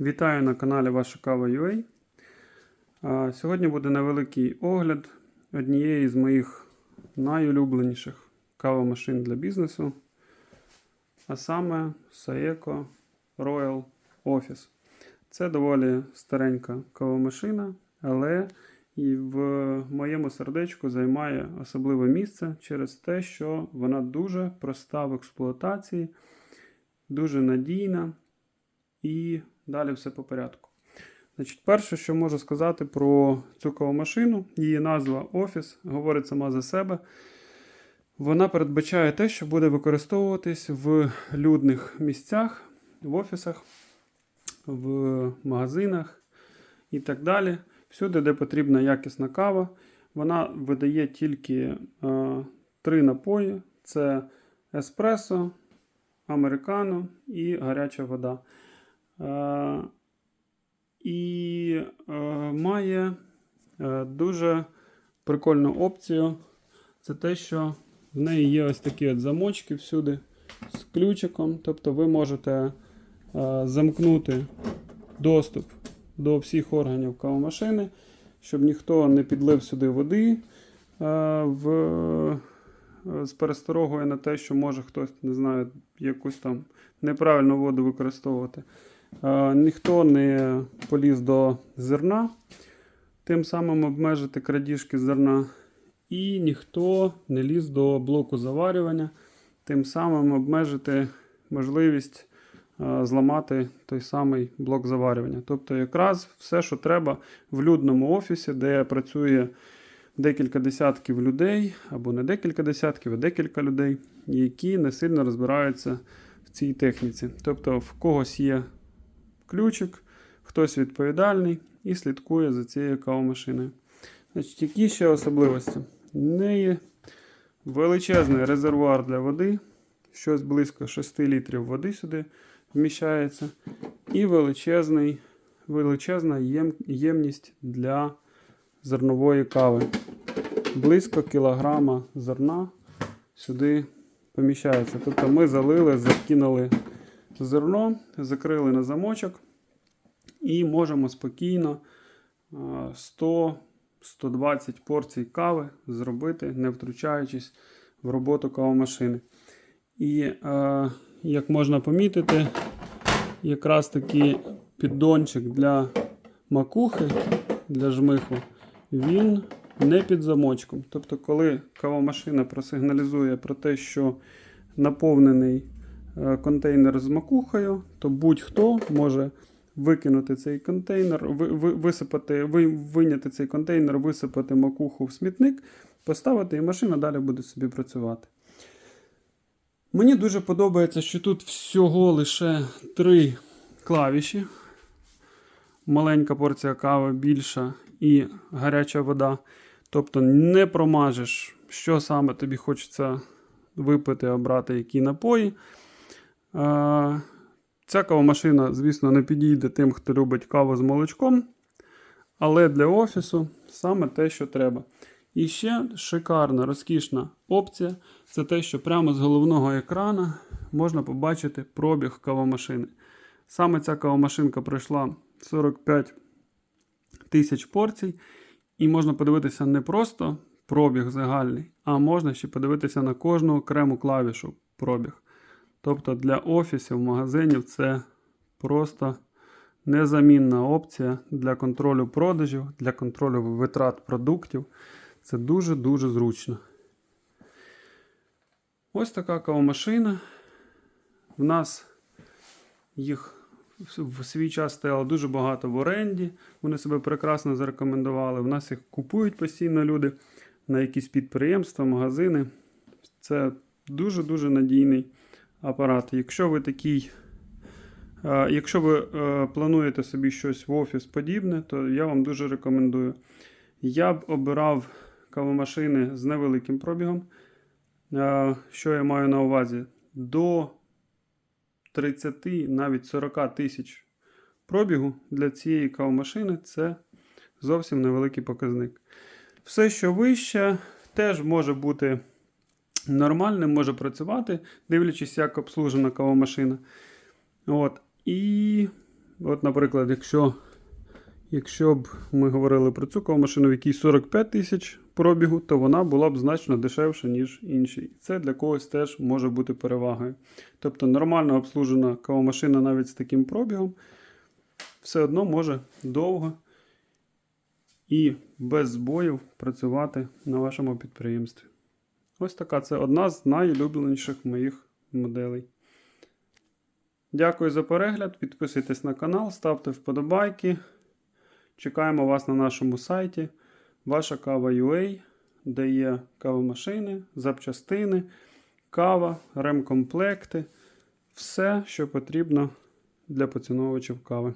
Вітаю на каналі Ваша Кава UA. Сьогодні буде невеликий огляд однієї з моїх найулюбленіших кавомашин для бізнесу, а саме Saeco Royal Office. Це доволі старенька кавомашина, але і в моєму сердечку займає особливе місце через те, що вона дуже проста в експлуатації, дуже надійна. І далі все по порядку. Значить, перше, що можу сказати про цю кавомашину, її назва Office говорить сама за себе. Вона передбачає те, що буде використовуватись в людних місцях, в офісах, в магазинах і так далі. Всюди, де потрібна якісна кава, вона видає тільки е, три напої: це еспресо, американо і гаряча вода. Е, і е, має е, дуже прикольну опцію. Це те, що в неї є ось такі от замочки всюди з ключиком. Тобто ви можете замкнути доступ до всіх органів кавомашини, щоб ніхто не підлив сюди води в, з пересторогою на те, що може хтось, не знаю, якусь там неправильну воду використовувати. Е, ніхто не поліз до зерна, тим самим обмежити крадіжки зерна. І ніхто не ліз до блоку заварювання, тим самим обмежити можливість е, зламати той самий блок заварювання. Тобто, якраз все, що треба в людному офісі, де працює декілька десятків людей, або не декілька десятків, а декілька людей, які не сильно розбираються в цій техніці. Тобто, в когось є ключик, хтось відповідальний і слідкує за цією кавомашиною. Значить, які ще особливості? В неї величезний резервуар для води, щось близько 6 літрів води сюди вміщається, і величезний, величезна єм, ємність для зернової кави. Близько кілограма зерна сюди поміщається. Тобто ми залили, закинули зерно, закрили на замочок і можемо спокійно 100-120 порцій кави зробити, не втручаючись в роботу кавомашини. І, як можна помітити, якраз такий піддончик для макухи, для жмиху, він не під замочком. Тобто, коли кавомашина просигналізує про те, що наповнений е, контейнер з макухою, то будь-хто може викинути цей контейнер, ви, ви, висипати, виняти цей контейнер, висипати макуху в смітник, поставити, і машина далі буде собі працювати. Мені дуже подобається, що тут всього лише три клавіші. Маленька порція кави більша і гаряча вода. Тобто не промажеш, що саме тобі хочеться випити, обрати які напої. Ця кавомашина, звісно, не підійде тим, хто любить каву з молочком. Але для офісу саме те, що треба. І ще шикарна, розкішна опція це те, що прямо з головного екрана можна побачити пробіг кавомашини. Саме ця кавомашинка пройшла 45 тисяч порцій, і можна подивитися не просто пробіг загальний, а можна ще подивитися на кожну окрему клавішу пробіг. Тобто для офісів, магазинів це просто незамінна опція для контролю продажів, для контролю витрат продуктів. Це дуже-дуже зручно. Ось така кавомашина. В нас їх в свій час стояло дуже багато в оренді. Вони себе прекрасно зарекомендували. В нас їх купують постійно люди на якісь підприємства, магазини. Це дуже-дуже надійний апарат. Якщо ви такий, е, якщо ви е, плануєте собі щось в офіс подібне, то я вам дуже рекомендую. Я б обирав кавомашини з невеликим пробігом. Е, Що я маю на увазі? До 30, навіть 40 тисяч пробігу для цієї кавомашини це зовсім невеликий показник. Все, що вище, теж може бути нормальним, може працювати, дивлячись, як обслужена кавомашина. От. І От, наприклад, якщо, якщо б ми говорили про цю кавомашину, в якій 45 тисяч пробігу, то вона була б значно дешевша, ніж інші. Це для когось теж може бути перевагою. Тобто нормально обслужена кавомашина навіть з таким пробігом все одно може довго і без збоїв працювати на вашому підприємстві. Ось така це одна з найулюбленіших моїх моделей. Дякую за перегляд. Підписуйтесь на канал, ставте вподобайки. Чекаємо вас на нашому сайті Ваша кава.ua, де є кавомашини, запчастини, кава, ремкомплекти. Все, що потрібно для поціновувачів кави.